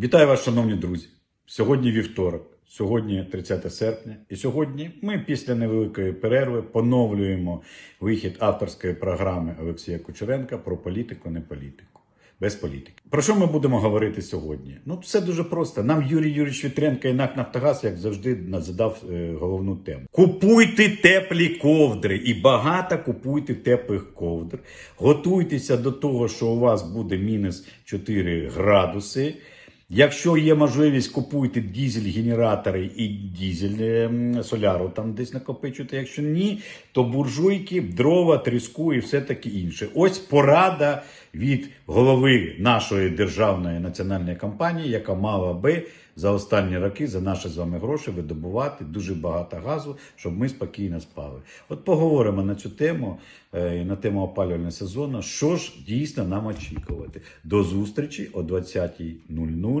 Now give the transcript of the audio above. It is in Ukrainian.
Вітаю вас, шановні друзі! Сьогодні вівторок, сьогодні 30 серпня, і сьогодні ми після невеликої перерви поновлюємо вихід авторської програми Олексія Кучеренка про політику, не політику. Без політики. Про що ми будемо говорити сьогодні? Ну, все дуже просто. Нам Юрій Юрійович Вітренко і НАК Нафтогаз, як завжди, задав е, головну тему. Купуйте теплі ковдри і багато купуйте теплих ковдр. Готуйтеся до того, що у вас буде мінус 4 градуси. Якщо є можливість, купуйте дізель-генератори і дізель ем, соляру там десь накопичуйте. Якщо ні, то буржуйки, дрова, тріску і все таке інше. Ось порада від голови нашої державної національної компанії, яка мала би за останні роки за наші з вами гроші видобувати дуже багато газу, щоб ми спокійно спали. От поговоримо на цю тему, е, на тему опалювального сезону. Що ж дійсно нам очікувати? До зустрічі о 20.00.